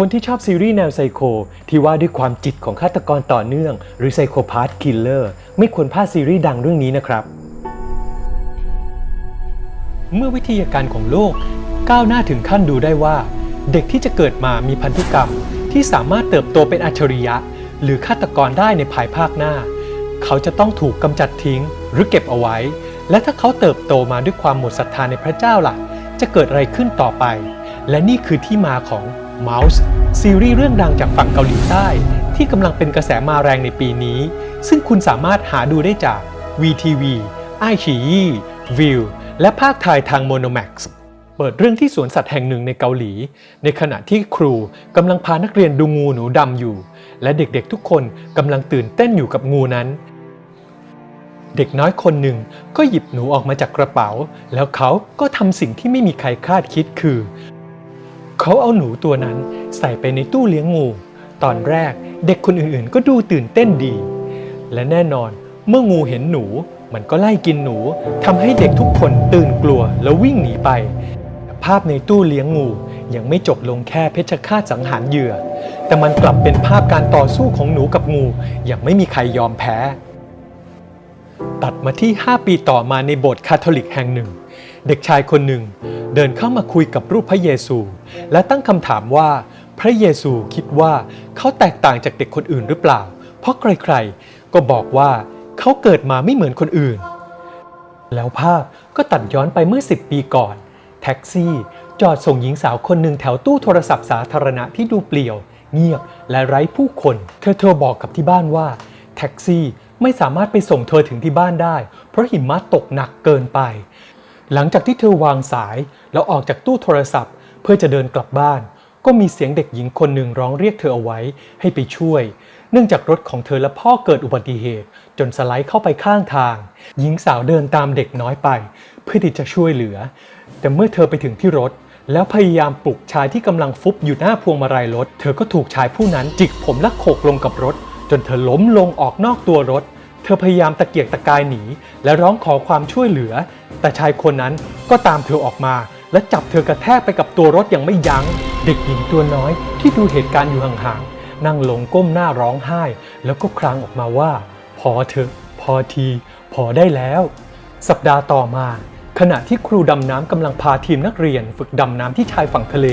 คนที่ชอบซีรีส์แนวไซโคที่ว่าด้วยความจิตของฆาตกรต่อเนื่อง หรือไซโคพาธคิลเลอร์ไม่ควรพลาดซีรีส์ดังเรื่องนี้นะครับ เมื่อวิทยาการของโลก ก้าวหน้าถึงขั้นดูได้ว่า เด็กที่จะเกิดมามีพันธุกรรม ที่สามารถเติบโตเป็นอัจฉริยะ หรือฆาตกรได้ในภายภาคหน้า เขาจะต้องถูกกำจัดทิ้ง หรือเก็บเอาไว้ และถ้าเขาเติบโตมาด้วยความหมดศรัทธาในพระเจ้าล่ะ จะเกิดอะไรขึ้นต่อไป และนี่คือที่มาของ Mouse ซีรีส์เรื่องดังจากฝั่งเกาหลีใต้ ที่กำลังเป็นกระแสมาแรงในปีนี้ ซึ่งคุณสามารถหาดูได้จาก VTV ไอชียีวิวและภาคไทยทาง Monomax เปิดเรื่องที่สวนสัตว์แห่งหนึ่งในเกาหลี ในขณะที่ครูกำลังพานักเรียนดูงูหนูดำอยู่ และเด็กๆทุกคนกำลังตื่นเต้นอยู่กับงูนั้น เด็กน้อยคนหนึ่งก็หยิบหนูออกมาจากกระเป๋า แล้วเขาก็ทำสิ่งที่ไม่มีใครคาดคิดคือ เขาเอาหนูตัวนั้นใส่ไปในตู้เลี้ยงงู ตอนแรกเด็กคนอื่นๆ ก็ดูตื่นเต้นดี และแน่นอนเมื่องูเห็นหนู มันก็ไล่กินหนูทำให้เด็กทุกคนตื่นกลัวแล้ววิ่งหนีไป ภาพในตู้เลี้ยงงูยังไม่จบลงแค่เพชฌฆาตสังหารเหยื่อ แต่มันกลับเป็นภาพการต่อสู้ของหนูกับงูอย่างไม่มีใครยอมแพ้ ตัดมาที่ 5 ปีต่อมาในโบสถ์คาทอลิกแห่งหนึ่ง เด็กชายคนหนึ่ง เดินเข้ามาคุยกับรูปพระเยซู และตั้งคำถามว่าพระเยซูคิดว่าเขาแตกต่างจากเด็กคนอื่นหรือเปล่า เพราะใครๆ ก็บอกว่าเขาเกิดมาไม่เหมือนคนอื่น แล้วภาพก็ตัดย้อนไปเมื่อ 10 ปีก่อน แท็กซี่ จอดส่งหญิงสาวคนหนึ่งแถวตู้โทรศัพท์สาธารณะที่ดูเปลี่ยว เงียบและไร้ผู้คน เธอโทรบอกกับที่บ้านว่า แท็กซี่ไม่สามารถไปส่งเธอถึงที่บ้านได้ เพราะหิมะตกหนักเกินไป หลังจากที่เธอวางสายแล้วออกจากตู้โทรศัพท์ เพื่อจะเดินกลับบ้าน ก็มีเสียงเด็กหญิงคนหนึ่งร้องเรียกเธอเอาไว้ให้ไปช่วย เนื่องจากรถของเธอและพ่อเกิดอุบัติเหตุ จนสไลด์เข้าไปข้างทาง หญิงสาวเดินตามเด็กน้อยไป เพื่อที่จะช่วยเหลือ แต่เมื่อเธอไปถึงที่รถ แล้วพยายามปลุกชายที่กำลังฟุบอยู่หน้าพวงมาลัยรถ เธอก็ถูกชายผู้นั้นจิกผมและโขกลงกับรถ จนเธอล้มลงออกนอกตัวรถ เธอพยายามตะเกียกตะกายหนี และร้องขอความช่วยเหลือ แต่ชายคนนั้นก็ตามเธอออกมา และจับเธอกระแทกไปกับตัวรถอย่างไม่ยัง้ง เด็กหญิงตัวน้อยที่ดูเหตุการณ์อยู่ห่างๆนั่งลงก้มหน้าร้องไห้ แล้วก็ครางออกมาว่า พอเถอะ พอที พอได้แล้ว สัปดาห์ต่อมา ขณะที่ครูดำน้ำกำลังพาทีมนักเรียน ฝึกดำน้ำที่ชายฝั่งทะเล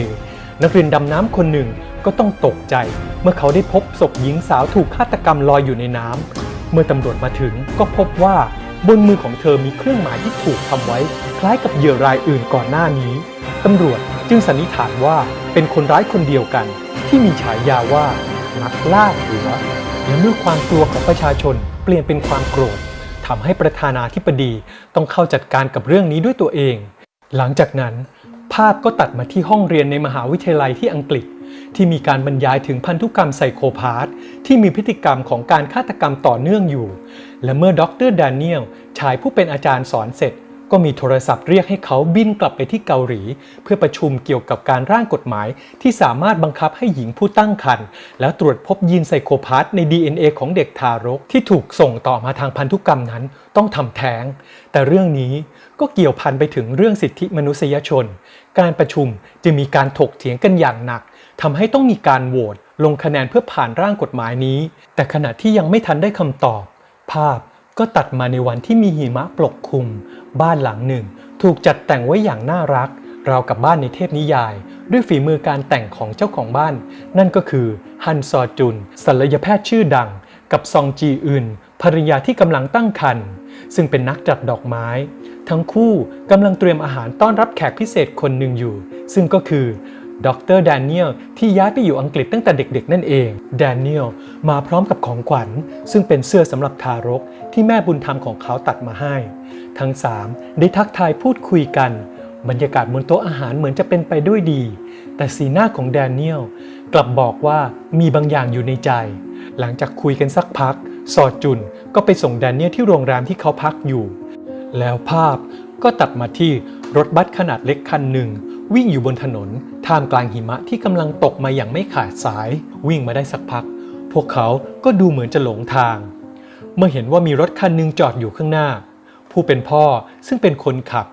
นักเรียนดำน้ำคนหนึ่งก็ต้องตกใจ เมื่อเขาได้พบศพหญิงสาวถูกฆาตกรรมลอยอยู่ในน้ำ เมื่อตำรวจมาถึงก็พบว่าบนมือของเธอมีเครื่องหมายที่ถูกทำไว้ คล้ายกับเหยื่อรายอื่นก่อนหน้านี้ ตำรวจจึงสันนิษฐานว่าเป็นคนร้ายคนเดียวกัน ที่มีฉายาว่านักล่าหัว และเมื่อความกลัวของประชาชนเปลี่ยนเป็นความโกรธทำให้ประธานาธิบดีต้องเข้าจัดการกับเรื่องนี้ด้วยตัวเอง หลังจากนั้น ภาพก็ตัดมาที่ห้องเรียนในมหาวิทยาลัยที่อังกฤษ ที่มีการบรรยายถึงพันธุกรรมไซโคพาธที่มีพฤติกรรมของการฆาตกรรมต่อเนื่องอยู่ และเมื่อดรแดเนียลชายผู้เป็นอาจารย์สอนเสร็จ ก็มีโทรศัพท์เรียกให้เขาบินกลับไปที่เกาหลี เพื่อประชุมเกี่ยวกับการร่างกฎหมาย ที่สามารถบังคับให้หญิงผู้ตั้งครรภ์แล้วตรวจพบยีนไซโคพาธใน DNA ของเด็กทารกที่ถูกส่งต่อมาทางพันธุกรรมนั้นต้องทำแท้ง แต่เรื่องนี้ก็เกี่ยวพันไปถึงเรื่องสิทธิมนุษยชน การประชุมจึงมีการถกเถียงกันอย่างหนัก ทำให้ต้องมีการโหวตลงคะแนนเพื่อผ่านร่างกฎหมายนี้ แต่ขณะที่ยังไม่ทันได้คำตอบ ภาพก็ตัดมาในวันที่มีหิมะปกคลุม บ้านหลังหนึ่ง ถูกจัดแต่งไว้อย่างน่ารัก ราวกับบ้านในเทพนิยาย ด้วยฝีมือการแต่งของเจ้าของบ้าน นั่นก็คือฮันซอจุนศัลยแพทย์ชื่อดัง กับซองจีอึนภรรยาที่กำลังตั้งครรภ์ซึ่งเป็นนักจัดดอกไม้ ทั้งคู่กำลังเตรียมอาหารต้อนรับแขกพิเศษคนหนึ่งอยู่ ซึ่งก็คือ ดรแดเนียลที่ย้ายไปอยู่อังกฤษตั้งแต่เด็กๆ นั่นเองแดเนียลมาพร้อมกับของขวัญ ซึ่งเป็นเสื้อสำหรับทารกที่แม่บุญธรรมของเขาตัดมาให้ ทั้งสามได้ทักทายพูดคุยกัน บรรยากาศบนโต๊ะอาหารเหมือนจะเป็นไปด้วยดี แต่สีหน้าของแดเนียลกลับบอกว่ามีบางอย่างอยู่ในใจ หลังจากคุยกันสักพักซอจุนก็ไปส่งแดเนียลที่โรงแรมที่เขาพักอยู่ แล้วภาพก็ตัดมาที่รถบัสขนาดเล็กคันหนึ่งวิ่งอยู่บนถนน ท่ามกลางหิมะที่กำลังตกมาอย่างไม่ขาดสาย วิ่งมาได้สักพัก พวกเขาก็ดูเหมือนจะหลงทาง เมื่อเห็นว่ามีรถคันหนึ่งจอดอยู่ข้างหน้า ผู้เป็นพ่อซึ่งเป็นคนขับ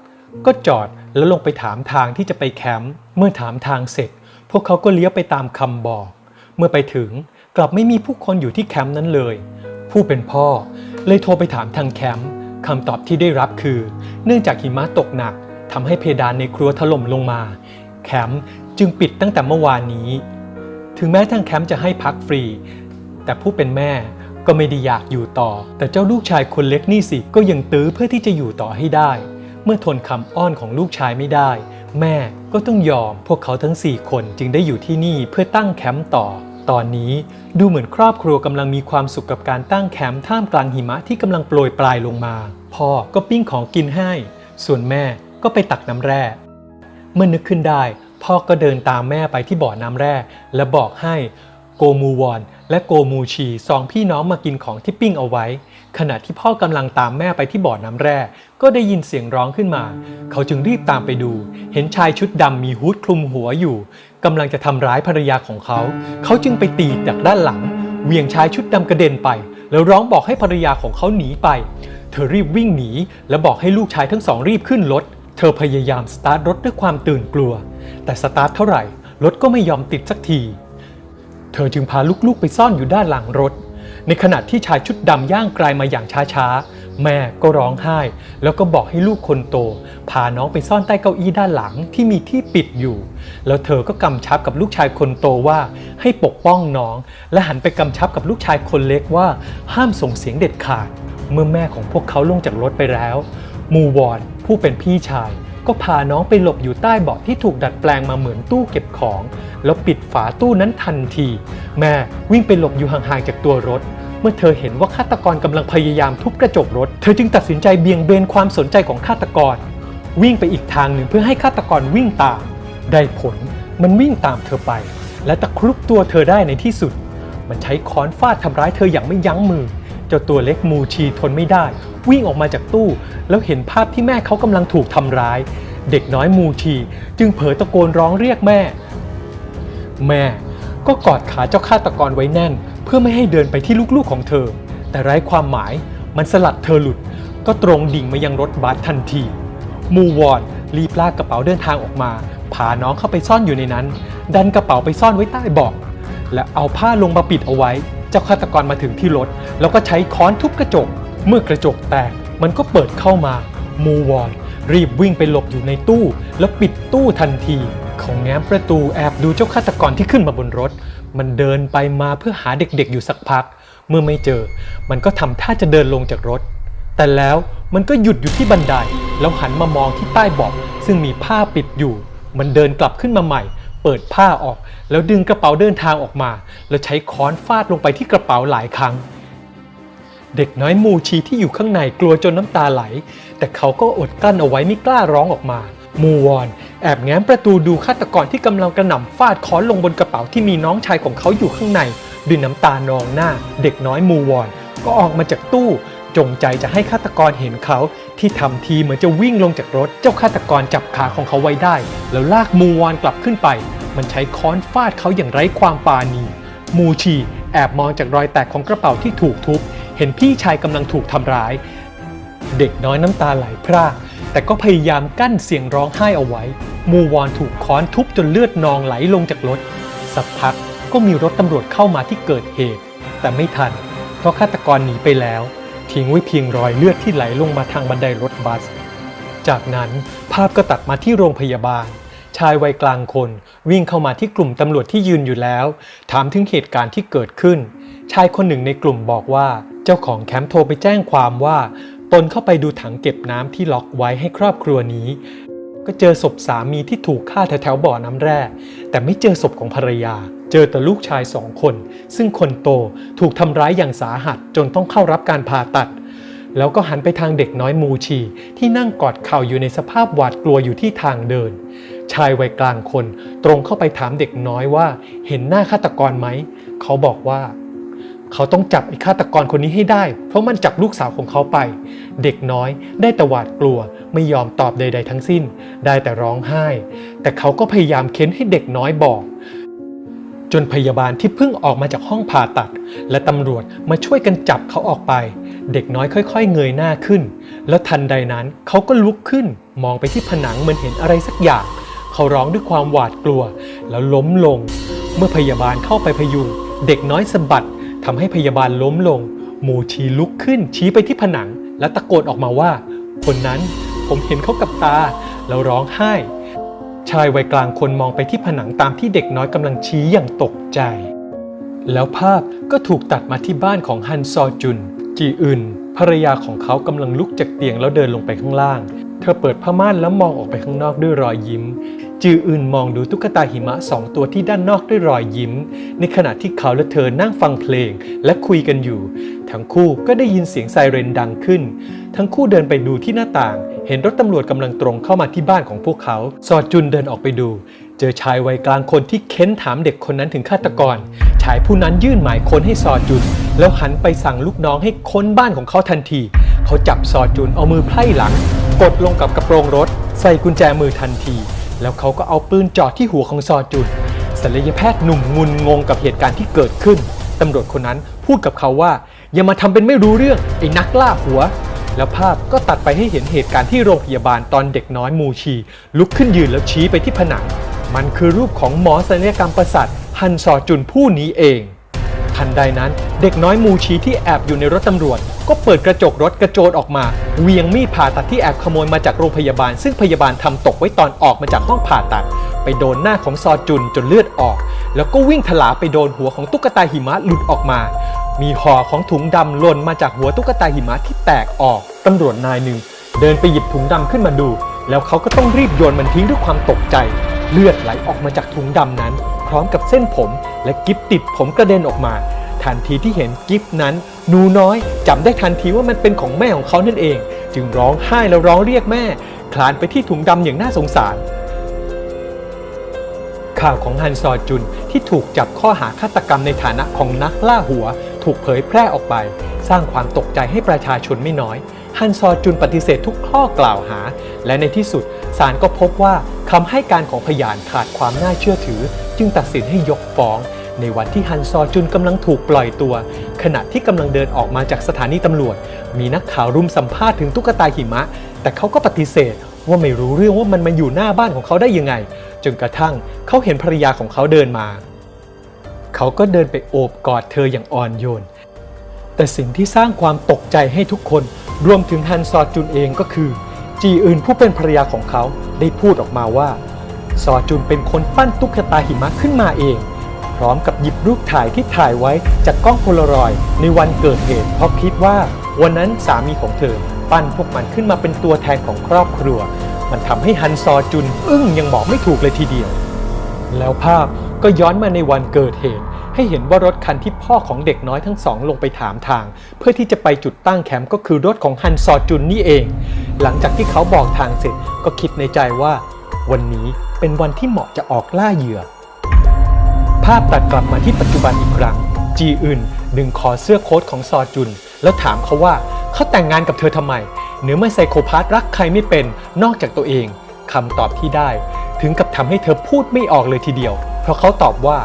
ก็จอดแล้วลงไปถามทางที่จะไปแคมป์เมื่อถามทางเสร็จ พวกเขาก็เลี้ยวไปตามคำบอก เมื่อไปถึงกลับไม่มีผู้คนอยู่ที่แคมป์นั้นเลย ผู้เป็นพ่อเลยโทรไปถามทางแคมป์คำตอบที่ได้รับคือ เนื่องจากหิมะตกหนักทำให้เพดานในครัวถล่มลงมา แคมป์จึงปิดตั้งแต่เมื่อวานนี้ ถึงแม้ทางแคมป์จะให้พักฟรี แต่ผู้เป็นแม่ก็ไม่ได้อยากอยู่ต่อ แต่เจ้าลูกชายคนเล็กนี่สิก็ยังตื้อเพื่อที่จะอยู่ต่อให้ได้ เมื่อทนคำอ้อนของลูกชายไม่ได้ แม่ก็ต้องยอมพวกเขาทั้ง 4 คนจึงได้อยู่ที่นี่เพื่อตั้งแคมป์ต่อ ตอนนี้ดูเหมือนครอบครัวกำลังมีความสุขกับการตั้งแคมป์ท่ามกลางหิมะที่กำลังโปรยปลายลงมา พ่อก็ปิ้งของกินให้ ส่วนแม่ก็ไปตักน้ำแร่ เมื่อนึกขึ้นได้ พ่อก็เดินตามแม่ไปที่บ่อน้ำแร่ และบอกให้โกมูวอนและโกมูชีสองพี่น้องมากินของที่ปิ้งเอาไว้ ขณะที่พ่อกำลังตามแม่ไปที่บ่อน้ำแร่ ก็ได้ยินเสียงร้องขึ้นมา เขาจึงรีบตามไปดู เห็นชายชุดดำมีฮูดคลุมหัวอยู่กำลังจะทำร้ายภรรยาของเขา เขาจึงไปตีจากด้านหลังเหวี่ยงชายชุดดำกระเด็นไป แล้วร้องบอกให้ภรรยาของเขาหนีไป เธอรีบวิ่งหนี และบอกให้ลูกชายทั้งสองรีบขึ้นรถ เธอพยายามสตาร์ทรถด้วยความตื่นกลัว แต่สตาร์ทเท่าไหร่รถก็ไม่ยอมติดสักที เธอจึงพาลูกๆไปซ่อนอยู่ด้านหลังรถ ในขณะที่ชายชุดดำย่างไกลมาอย่างช้าๆ แม่ก็ร้องไห้ แล้วก็บอกให้ลูกคนโต พาน้องไปซ่อนใต้เก้าอี้ด้านหลังที่มีที่ปิดอยู่ แล้วเธอก็กำชับกับลูกชายคนโตว่า ให้ปกป้องน้อง และหันไปกำชับกับลูกชายคนเล็กว่า ห้ามส่งเสียงเด็ดขาด เมื่อแม่ของพวกเขาลงจากรถไปแล้ว มูวอน ผู้เป็นพี่ชาย ก็พาน้องไปหลบอยู่ใต้เบาะที่ถูกดัดแปลงมาเหมือนตู้เก็บของ แล้วปิดฝาตู้นั้นทันที แม่วิ่งไปหลบอยู่ห่างๆจากตัวรถ เมื่อเธอเห็นว่าฆาตกรกำลังพยายามทุบกระจกรถ เธอจึงตัดสินใจเบี่ยงเบนความสนใจของฆาตกร วิ่งไปอีกทางหนึ่งเพื่อให้ฆาตกรวิ่งตาม ได้ผลมันวิ่งตามเธอไป และตะครุบตัวเธอได้ในที่สุด มันใช้ค้อนฟาดทำร้ายเธออย่างไม่ยั้งมือ เจ้าตัวเล็กมูชีทนไม่ได้ วิ่งออกมาจากตู้ แล้วเห็นภาพที่แม่เขากำลังถูกทำร้าย เด็กน้อยมูชีจึงเผลอตะโกนร้องเรียกแม่ แม่ก็กอดขาเจ้าฆาตกรไว้แน่น เพื่อไม่ให้เดินไปที่ลูกๆของเธอ แต่ไร้ความหมายมันสลัดเธอหลุด ก็ตรงดิ่งมายังรถบัสทันที มูวอนรีบลากกระเป๋าเดินทางออกมาพาน้องเข้าไปซ่อนอยู่ในนั้น ดันกระเป๋าไปซ่อนไว้ใต้เบาะและเอาผ้าลงมาปิดเอาไว้ เจ้าฆาตกรมาถึงที่รถ แล้วก็ใช้ค้อนทุบกระจก เมื่อกระจกแตกมันก็เปิดเข้ามา มูวอนรีบวิ่งไปหลบอยู่ในตู้ แล้วปิดตู้ทันที เขาแง้มประตูแอบดูเจ้าฆาตกรที่ขึ้นมาบนรถ มันเดินไปมาเพื่อหาเด็กๆอยู่สักพัก เมื่อไม่เจอ มันก็ทำท่าจะเดินลงจากรถ แต่แล้วมันก็หยุดอยู่ที่บันได แล้วหันมามองที่ใต้เบาะซึ่งมีผ้าปิดอยู่ มันเดินกลับขึ้นมาใหม่ เปิดผ้าออก แล้วดึงกระเป๋าเดินทางออกมา แล้วใช้ค้อนฟาดลงไปที่กระเป๋าหลายครั้ง เด็กน้อยมูชีที่อยู่ข้างในกลัวจนน้ำตาไหล แต่เขาก็อดกลั้นเอาไว้ไม่กล้าร้องออกมา มูวอน แอบแง้มประตูดูฆาตกรที่กำลังกระหน่ำฟาดค้อนลงบนกระเป๋าที่มีน้องชายของเขาอยู่ข้างในด้วยน้ำตานองหน้า เด็กน้อยมูวอน ก็ออกมาจากตู้ จงใจจะให้ฆาตกรเห็นเขา ที่ทำทีเหมือนจะวิ่งลงจากรถ เจ้าฆาตกรจับขาของเขาไว้ได้ แล้วลากมูวอนกลับขึ้นไป มันใช้ค้อนฟาดเขาอย่างไร้ความปราณี มูชีแอบมองจากรอยแตกของกระเป๋าที่ถูกทุบ เห็นพี่ชายกำลังถูกทำร้าย เด็กน้อยน้ำตาไหลพรากแต่ก็พยายามกั้นเสียงร้องไห้เอาไว้ มูวอนถูกค้อนทุบจนเลือดนองไหลลงจากรถ สักพักก็มีรถตำรวจเข้ามาที่เกิดเหตุ แต่ไม่ทัน เพราะฆาตกรหนีไปแล้ว ทิ้งไว้เพียงรอยเลือดที่ไหลลงมาทางบันไดรถบัส จากนั้นภาพก็ตัดมาที่โรงพยาบาล ชายวัยกลางคนวิ่งเข้ามาที่กลุ่มตำรวจที่ยืนอยู่แล้ว ถามถึงเหตุการณ์ที่เกิดขึ้น ชายคนหนึ่งในกลุ่มบอกว่า จ้าของแคมป์โทรไปแจ้งความว่า ตนเข้าไปดูถังเก็บน้ำที่ล็อกไว้ให้ครอบครัวนี้ ก็เจอศพสามีที่ถูกฆ่าแถวๆบ่อน้ำแร่ แต่ไม่เจอศพของภรรยา เจอแต่ลูกชายสองคน ซึ่งคนโตถูกทำร้ายอย่างสาหัสจนต้องเข้ารับการผ่าตัด แล้วก็หันไปทางเด็กน้อยมูชี ที่นั่งกอดเข่าอยู่ในสภาพหวาดกลัวอยู่ที่ทางเดิน ชายวัยกลางคนตรงเข้าไปถามเด็กน้อยว่า เห็นหน้าฆาตกรไหม เขาบอกว่า เขาต้องจับไอ้ฆาตกรคนนี้ให้ได้ เพราะมันจับลูกสาวของเขาไป เด็กน้อยได้แต่หวาดกลัว ไม่ยอมตอบใด ๆ ทั้งสิ้น ได้แต่ร้องไห้ แต่เขาก็พยายามเค้นให้เด็กน้อยบอก จนพยาบาลที่เพิ่งออกมาจากห้องผ่าตัด และตำรวจมาช่วยกันจับเขาออกไป เด็กน้อยค่อย ๆ เงยหน้าขึ้น แล้วทันใดนั้นเขาก็ลุกขึ้น มองไปที่ผนังเหมือนเห็นอะไรสักอย่าง เขาร้องด้วยความหวาดกลัว แล้วล้มลง เมื่อพยาบาลเข้าไปพยุงเด็กน้อยสะบัด ทำให้พยาบาลล้มลง หมูชีลุกขึ้นชี้ไปที่ผนัง และตะโกนออกมาว่า คนนั้นผมเห็นเขากับตา แล้วร้องไห้ ชายวัยกลางคนมองไปที่ผนังตามที่เด็กน้อยกำลังชี้อย่างตกใจ แล้วภาพก็ถูกตัดมาที่บ้านของฮันซอจุน จีอึนภรรยาของเขากำลังลุกจากเตียงแล้วเดินลงไปข้างล่าง เธอเปิดผ้าม่านแล้วมองออกไปข้างนอกด้วยรอยยิ้ม จืออึนมองดูตุ๊กตาหิมะสองตัวที่ด้านนอกด้วยรอยยิ้ม ในขณะที่เขาและเธอนั่งฟังเพลงและคุยกันอยู่ ทั้งคู่ก็ได้ยินเสียงไซเรนดังขึ้น ทั้งคู่เดินไปดูที่หน้าต่าง เห็นรถตำรวจกำลังตรงเข้ามาที่บ้านของพวกเขา ซอจุนเดินออกไปดู เจอชายวัยกลางคนที่เค้นถามเด็กคนนั้นถึงฆาตกร ชายผู้นั้นยื่นหมายค้นให้ซอจุน แล้วหันไปสั่งลูกน้องให้ค้นบ้านของเขาทันที เขาจับซอจุนเอามือไพร่หลัง กดลงกับกระโปรงรถ ใส่กุญแจมือทันที แล้วเขาก็เอาปืนจ่อที่หัวของซอจุนศัลยแพทย์หนุ่มงุนงงกับเหตุการณ์ที่เกิดขึ้น ตำรวจคนนั้นพูดกับเขาว่า อย่ามาทำเป็นไม่รู้เรื่องไอ้นักล่าหัว แล้วภาพก็ตัดไปให้เห็นเหตุการณ์ที่โรงพยาบาลตอนเด็กน้อยมูชี ลุกขึ้นยืนแล้วชี้ไปที่ผนัง มันคือรูปของหมอศัลยกรรมประสาทฮันซอจุนผู้นี้เอง ทันใดนั้นเด็กน้อยมูชีที่แอบอยู่ในรถตำรวจ ก็เปิดกระจกรถกระโจนออกมาเวียงมีดผ่าตัดที่แอบขโมยมาจากโรงพยาบาล ซึ่งพยาบาลทำตกไว้ตอนออกมาจากห้องผ่าตัด ไปโดนหน้าของซอจุนจนเลือดออก แล้วก็วิ่งถลาไปโดนหัวของตุ๊กตาหิมะหลุดออกมา มีห่อของถุงดำหล่นมาจากหัวตุ๊กตาหิมะที่แตกออกตำรวจนายหนึ่งเดินไปหยิบถุงดำขึ้นมาดู แล้วเขาก็ต้องรีบโยนมันทิ้งด้วยความตกใจ เลือดไหลออกมาจากถุงดำนั้น พร้อมกับเส้นผม และกิ๊บติดผมกระเด็นออกมา ทันทีที่เห็นกิฟนั้นหนูน้อยจำได้ทันทีว่ามันเป็นของแม่ของเขานั่นเอง จึงร้องไห้แล้วร้องเรียกแม่ คลานไปที่ถุงดำอย่างน่าสงสาร ข่าวของฮันซอจุนที่ถูกจับข้อหาฆาตกรรมในฐานะของนักล่าหัว ถูกเผยแพร่ออกไป สร้างความตกใจให้ประชาชนไม่น้อย ฮันซอจุนปฏิเสธทุกข้อกล่าวหา และในที่สุดศาลก็พบว่าคำให้การของพยานขาดความน่าเชื่อถือ จึงตัดสินให้ยกฟ้อง ในวันที่ฮันซอจุนกำลังถูกปล่อยตัว ขณะที่กำลังเดินออกมาจากสถานีตำรวจ มีนักข่าวรุมสัมภาษณ์ถึงตุ๊กตาหิมะ แต่เขาก็ปฏิเสธว่าไม่รู้เรื่องว่ามันมาอยู่หน้าบ้านของเขาได้ยังไง จนกระทั่งเขาเห็นภรรยาของเขาเดินมา เขาก็เดินไปโอบกอดเธออย่างอ่อนโยน แต่สิ่งที่สร้างความตกใจให้ทุกคน รวมถึงฮันซอจุนเองก็คือ จีอื่นผู้เป็นภรรยาของเขาได้พูดออกมาว่า ซอจุนเป็นคนปั้นตุ๊กตาหิมะขึ้นมาเอง พร้อมกับหยิบรูปถ่ายที่ถ่ายไว้จากกล้องโพลารอยด์ในวันเกิดเหตุ เพราะคิดว่า วันนั้นสามีของเธอ ปั้นพวกมันขึ้นมาเป็นตัวแทนของครอบครัว มันทำให้ฮันซอจุนอึ้งยังบอกไม่ถูกเลยทีเดียว แล้วภาพก็ย้อนมาในวันเกิดเหตุ ให้เห็นว่ารถคันที่พ่อของเด็กน้อยทั้งสองลงไปถามทาง เพื่อที่จะไปจุดตั้งแคมป์ก็คือรถของฮันซอจุนนี่เอง หลังจากที่เขาบอกทางเสร็จก็คิดในใจว่า วันนี้เป็นวันที่เหมาะจะออกล่าเหยื่อ ภาพตัดกลับมาที่ปัจจุบันอีกครั้ง จีอึนดึงคอเสื้อโค้ทของซอจุน แล้วถามเขาว่าเขาแต่งงานกับเธอทำไมเนื้อไม่ไซโคพาธรักใครไม่เป็นนอกจากตัวเองคำตอบที่ได้ ถึงกับทำให้เธอพูดไม่ออกเลยทีเดียว เพราะเขาตอบว่า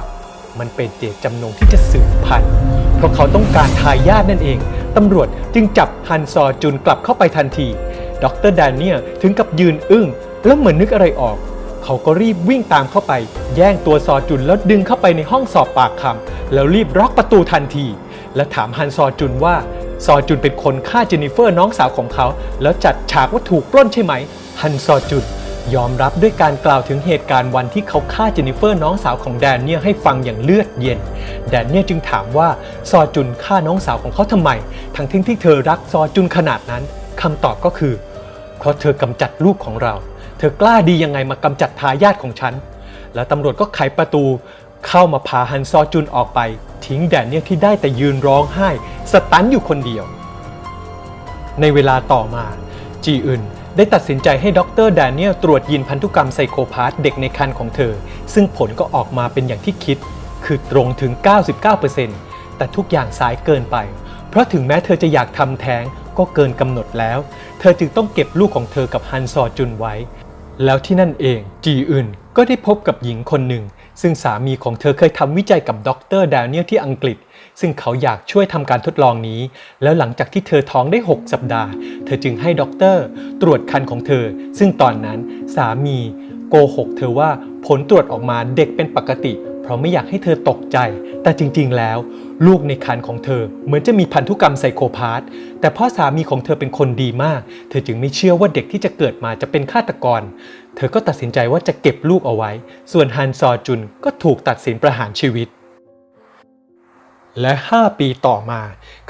มันเป็นเจตจำนงที่จะสืบพันธุ์เพราะเขาต้องการทายาทนั่นเอง ตำรวจจึงจับฮันซอจุนกลับเข้าไปทันที ดรแดเนียถึงกับยืนอึ้ง แล้วเหมือนนึกอะไรออก เขาก็รีบวิ่งตามเข้าไป แย่งตัวซอจุนแล้วดึงเข้าไปในห้องสอบปากคำแล้วรีบล็อกประตูทันที และถามฮันซอจุนว่าซอจุนเป็นคนฆ่าเจนนิเฟอร์น้องสาวของเขา แล้วจัดฉากว่าถูกปล้นใช่ไหม ฮันซอจุน ยอมรับด้วยการกล่าวถึงเหตุการณ์วันที่เขาฆ่าเจนนิเฟอร์น้องสาวของแดเนียลให้ฟังอย่างเลือดเย็น แดเนียลจึงถามว่าซอจุนฆ่าน้องสาวของเขาทำไม ทั้งที่ที่เธอรักซอจุนขนาดนั้นคำตอบก็คือ เพราะเธอกำจัดลูกของเรา เธอกล้าดียังไงมากำจัดทายาทของฉัน แล้วตำรวจก็ไขประตู เข้ามาพาฮันซอจุนออกไป ทิ้งแดเนียลที่ได้แต่ยืนร้องไห้ สตันอยู่คนเดียว ในเวลาต่อมาจีอึน ได้ตัดสินใจให้ดรแดเนียลตรวจยีนพันธุกรรมไซโคพาธเด็กในครรภ์ของเธอ ซึ่งผลก็ออกมาเป็นอย่างที่คิด คือตรงถึง 99%แต่ทุกอย่างสายเกินไป เพราะถึงแม้เธอจะอยากทำแท้งก็เกินกำหนดแล้ว เธอจึงต้องเก็บลูกของเธอกับฮันซอจุนไว้ แล้วที่นั่นเองจีอึนก็ได้พบกับหญิงคนหนึ่ง ซึ่งสามีของเธอเคยทำวิจัยกับดรแดเนียลที่อังกฤษ ซึ่งเขาอยากช่วยทำการทดลองนี้ แล้วหลังจากที่เธอท้องได้ 6 สัปดาห์ เธอจึงให้ด็อกเตอร์ตรวจคันของเธอ ซึ่งตอนนั้นสามีโกกหกเธอว่าผลตรวจออกมาเด็กเป็นปกติ เพราะไม่อยากให้เธอตกใจ แต่จริงๆ แล้ว ลูกในครรภ์ของเธอ เหมือนจะมีพันธุกรรมไซโคพาธแต่พ่อสามีของเธอเป็นคนดีมาก เธอจึงไม่เชื่อว่าเด็กที่จะเกิดมาจะเป็นฆาตกร เธอก็ตัดสินใจว่าจะเก็บลูกเอาไว้ ส่วนฮันซอจุนก็ถูกตัดสินประหารชีวิต และ 5 ปีต่อมา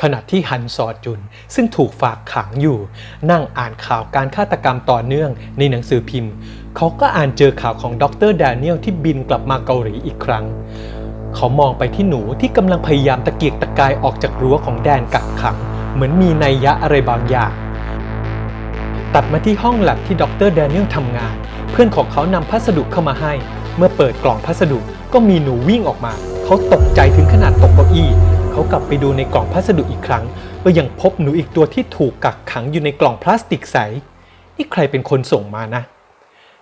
ขณะที่ฮันซอจุนซึ่งถูกฝากขังอยู่ นั่งอ่านข่าวการฆาตกรรมต่อเนื่องในหนังสือพิมพ์ เขาก็อ่านเจอข่าวของดรแดเนียลที่บินกลับมาเกาหลีอีกครั้ง เขามองไปที่หนูที่กำลังพยายามตะเกียกตะกายออกจากรั้วของแดนกักขัง เหมือนมีนัยยะอะไรบางอย่างตัดมาที่ห้องแลบที่ดรแดเนียลทำงาน เพื่อนของเขานำพัสดุเข้ามาให้ เมื่อเปิดกล่องพัสดุก็มีหนูวิ่งออกมา เขาตกใจถึงขนาดตกเก้าอี้ เขากลับไปดูในกล่องพัสดุอีกครั้ง ก็ยังพบหนูอีกตัวที่ถูกกักขังอยู่ในกล่องพลาสติกใส นี่ใครเป็นคนส่งมานะ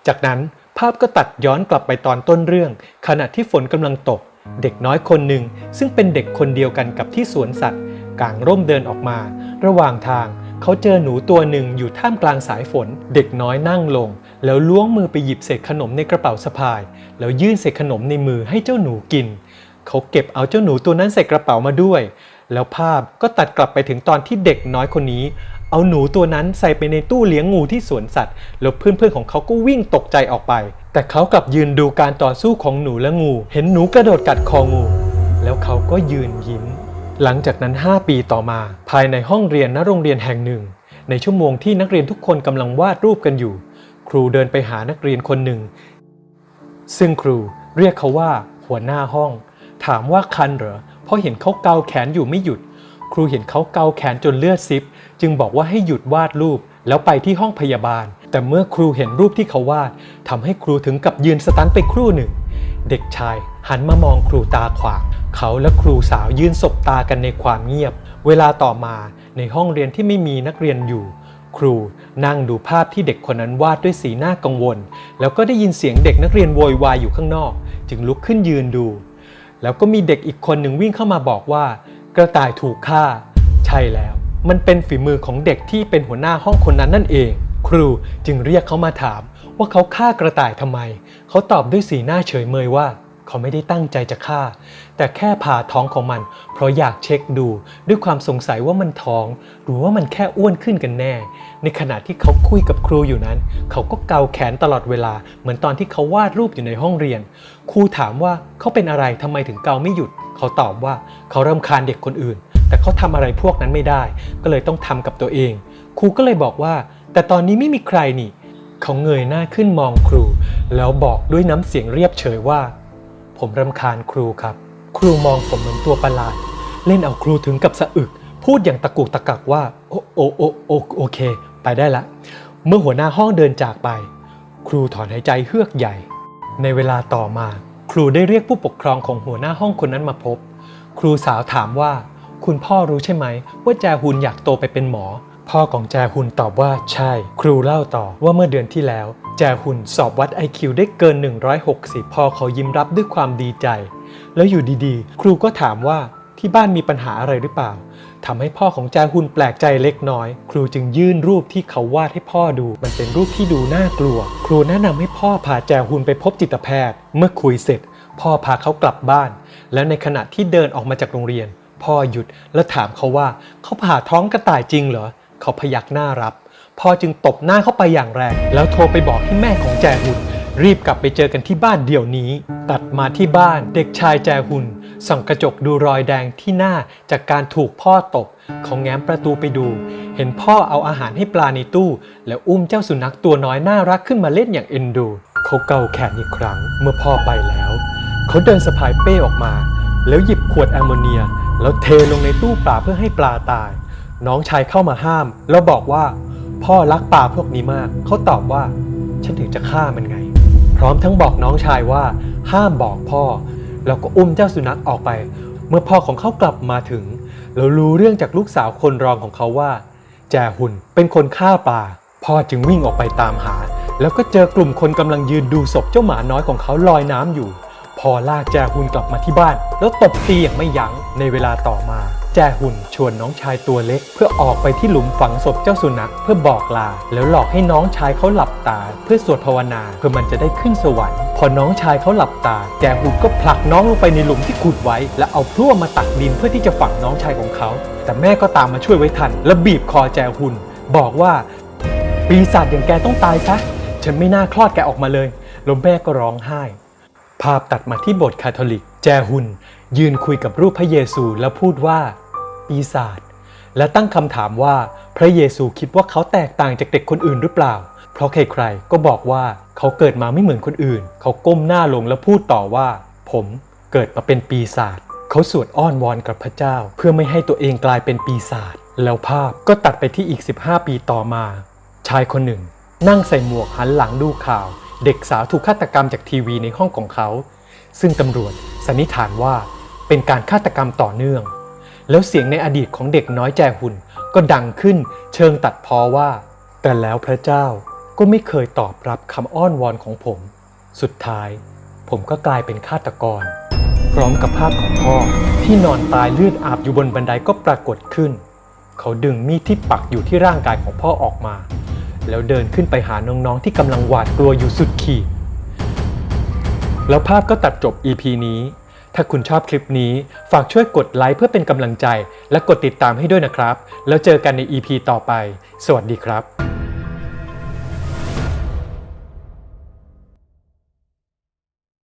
จากนั้นภาพก็ตัดย้อนกลับไปตอนต้นเรื่อง ขณะที่ฝนกำลังตก เด็กน้อยคนหนึ่งซึ่งเป็นเด็กคนเดียวกันกับที่สวนสัตว์กางร่มเดินออกมา ระหว่างทาง เขาเจอหนูตัวหนึ่งอยู่ท่ามกลางสายฝน เด็กน้อยนั่งลง แล้วล้วงมือไปหยิบเศษขนมในกระเป๋าสะพาย แล้วยื่นเศษขนมในมือให้เจ้าหนูกิน เขาเก็บเอาเจ้าหนูตัวนั้นใส่กระเป๋ามาด้วย แล้วภาพก็ตัดกลับไปถึงตอนที่เด็กน้อยคนนี้ เอาหนูตัวนั้นใส่ไปในตู้เลี้ยงงูที่สวนสัตว์ แล้วเพื่อนๆของเขาก็วิ่งตกใจออกไป แต่เขากลับยืนดูการต่อสู้ของหนูและงู เห็นหนูกระโดดกัดคองู แล้วเขาก็ยืนยิ้ม หลังจากนั้น 5 ปีต่อมา ภายในห้องเรียนณโรงเรียนแห่งหนึ่ง ในชั่วโมงที่นักเรียนทุกคนกำลังวาดรูปกันอยู่ ครูเดินไปหานักเรียนคนหนึ่ง ซึ่งครูเรียกเขาว่า หัวหน้าห้อง ถามว่าคันเหรอเพราะเห็นเขาเกาแขนอยู่ไม่หยุด ครูเห็นเขาเกาแขนจนเลือดซิบ จึงบอกว่าให้หยุดวาดรูป แล้วไปที่ห้องพยาบาล แต่เมื่อครูเห็นรูปที่เขาวาดทำให้ครูถึงกับยืนสตันไปครู่หนึ่ง เด็กชายหันมามองครูตาขวาง เขาและครูสาวยืนสบตากันในความเงียบ เวลาต่อมาในห้องเรียนที่ไม่มีนักเรียนอยู่ ครูนั่งดูภาพที่เด็กคนนั้นวาดด้วยสีหน้ากังวล แล้วก็ได้ยินเสียงเด็กนักเรียนโวยวายอยู่ข้างนอก จึงลุกขึ้นยืนดู แล้วก็มีเด็กอีกคนหนึ่งวิ่งเข้ามาบอกว่า กระต่ายถูกฆ่า ใช่แล้ว มันเป็นฝีมือของเด็กที่เป็นหัวหน้าห้องคนนั้นนั่นเอง ครูจึงเรียกเขามาถาม ว่าเขาฆ่ากระต่ายทำไม เขาตอบด้วยสีหน้าเฉยเมยว่า เขาไม่ได้ตั้งใจจะฆ่า แต่แค่ผ่าท้องของมัน เพราะอยากเช็คดูด้วยความสงสัยว่ามันท้อง หรือว่ามันแค่อ้วนขึ้นกันแน่ ในขณะที่เขาคุยกับครูอยู่นั้น เขาก็เกาแขนตลอดเวลา เหมือนตอนที่เขาวาดรูปอยู่ในห้องเรียน ครูถามว่าเขาเป็นอะไรทำไมถึงเกาไม่หยุด เขาตอบว่าเขารำคาญเด็กคนอื่น แต่เขาทำอะไรพวกนั้นไม่ได้ ก็เลยต้องทำกับตัวเอง ครูก็เลยบอกว่า แต่ตอนนี้ไม่มีใครนี่ เขาเงยหน้าขึ้นมองครู แล้วบอกด้วยน้ำเสียงเรียบเฉยว่า ผมรำคาญครูครับ ครูมองผมเหมือนตัวประหลาด เล่นเอาครูถึงกับสะอึก พูดอย่างตะกุกตะกักว่า โอโอโอโอโอเค ไปได้ละ เมื่อหัวหน้าห้องเดินจากไป ครูถอนหายใจเฮือกใหญ่ ในเวลาต่อมา ครูได้เรียกผู้ปกครองของหัวหน้าห้องคนนั้นมาพบ ครูสาวถามว่า คุณพ่อรู้ใช่ไหม ว่าแจฮุนอยากโตไปเป็นหมอ พ่อของแจฮุนตอบว่าใช่ ครูเล่าต่อว่าเมื่อเดือนที่แล้ว แจฮุนสอบวัด IQ ได้เกิน 160 พ่อเขายิ้มรับด้วยความดีใจ แล้วอยู่ดีๆ ครูก็ถามว่าที่บ้านมีปัญหาอะไรหรือเปล่าทำให้พ่อของแจฮุนแปลกใจเล็กน้อย ครูจึงยื่นรูปที่เขาวาดให้พ่อดู มันเป็นรูปที่ดูน่ากลัว ครูแนะนำให้พ่อพาแจฮุนไปพบจิตแพทย์ เมื่อคุยเสร็จ พ่อพาเขากลับบ้าน แล้วในขณะที่เดินออกมาจากโรงเรียน พ่อหยุดแล้วถามเขาว่าเขาผ่าท้องกระต่ายจริงเหรอ เขาพยักหน้ารับ พ่อจึงตบหน้าเข้าไปอย่างแรง แล้วโทรไปบอกให้แม่ของแจฮุนรีบกลับไปเจอกันที่บ้านเดี๋ยวนี้ ตัดมาที่บ้านเด็กชายแจฮุนส่องกระจกดูรอยแดงที่หน้าจากการถูกพ่อตบเขาแง้มประตูไปดู เห็นพ่อเอาอาหารให้ปลาในตู้ แล้วอุ้มเจ้าสุนัขตัวน้อยน่ารักขึ้นมาเล่นอย่างเอ็นดู เขาเกาแขนอีกครั้งเมื่อพ่อไปแล้ว เขาเดินสะพายเป้ออกมา แล้วหยิบขวดแอมโมเนีย แล้วเทลงในตู้ปลาเพื่อให้ปลาตาย น้องชายเข้ามาห้าม แล้วบอกว่า พ่อรักปลาพวกนี้มาก เขาตอบว่า ฉันถึงจะฆ่ามันไง พร้อมทั้งบอกน้องชายว่า ห้ามบอกพ่อ แล้วก็อุ้มเจ้าสุนัขออกไป เมื่อพ่อของเขากลับมาถึง แล้วรู้เรื่องจากลูกสาวคนรองของเขาว่า แจหุนเป็นคนฆ่าปลาพ่อจึงวิ่งออกไปตามหา แล้วก็เจอกลุ่มคนกำลังยืนดูศพเจ้าหมาน้อยของเขาลอยน้ำอยู่ พอลากแจฮุนกลับมาที่บ้าน แล้วตบตีอย่างไม่ยั้งในเวลาต่อมา แจฮุนชวนน้องชายตัวเล็ก เพื่อออกไปที่หลุมฝังศพเจ้าสุนัขเพื่อบอกลา แล้วหลอกให้น้องชายเขาหลับตา เพื่อสวดภาวนาเพื่อมันจะได้ขึ้นสวรรค์ พอน้องชายเขาหลับตา แจฮุนก็ผลักน้องลงไปในหลุมที่ขุดไว้ และเอาพลั่วมาตักดินเพื่อที่จะฝังน้องชายของเขา แต่แม่ก็ตามมาช่วยไว้ทัน และบีบคอแจฮุนบอกว่าปีศาจอย่างแกต้องตายซะฉันไม่น่าคลอดแกออกมาเลยแล้วแม่ก็ร้องไห้ ภาพตัดมาที่โบสถ์คาทอลิก แจฮุน ยืนคุยกับรูปพระเยซูแล้วพูดว่า ปีศาจและตั้งคำถามว่าพระเยซูคิดว่าเขาแตกต่างจากเด็กคนอื่นหรือเปล่า เพราะใครๆก็บอกว่าเขาเกิดมาไม่เหมือนคนอื่น เขาก้มหน้าลงแล้วพูดต่อว่า ผมเกิดมาเป็นปีศาจเขาสวดอ้อนวอนกับพระเจ้า เพื่อไม่ให้ตัวเองกลายเป็นปีศาจแล้วภาพก็ตัดไปที่อีก 15 ปีต่อมา ชายคนหนึ่ง นั่งใส่หมวกหันหลังดูข่าว เด็กสาวถูกฆาตกรรมจากทีวีในห้องของเขา ซึ่งตำรวจสันนิษฐานว่าเป็นการฆาตกรรมต่อเนื่อง แล้วเสียงในอดีตของเด็กน้อยแจหุ่นก็ดังขึ้นเชิงตัดพ้อว่า แต่แล้วพระเจ้าก็ไม่เคยตอบรับคำอ้อนวอนของผม สุดท้าย ผมก็กลายเป็นฆาตกร พร้อมกับภาพของพ่อที่นอนตายเลือดอาบอยู่บนบันไดก็ปรากฏขึ้น เขาดึงมีดที่ปักอยู่ที่ร่างกายของพ่อออกมา แล้วเดินขึ้นไปหาน้องๆที่กำลังหวาดกลัวอยู่สุดขีดแล้วภาพก็ตัดจบ EP นี้ ถ้าคุณชอบคลิปนี้ ฝากช่วยกดไลค์เพื่อเป็นกำลังใจ และกดติดตามให้ด้วยนะครับ แล้วเจอกันใน EP ต่อไป สวัสดีครับ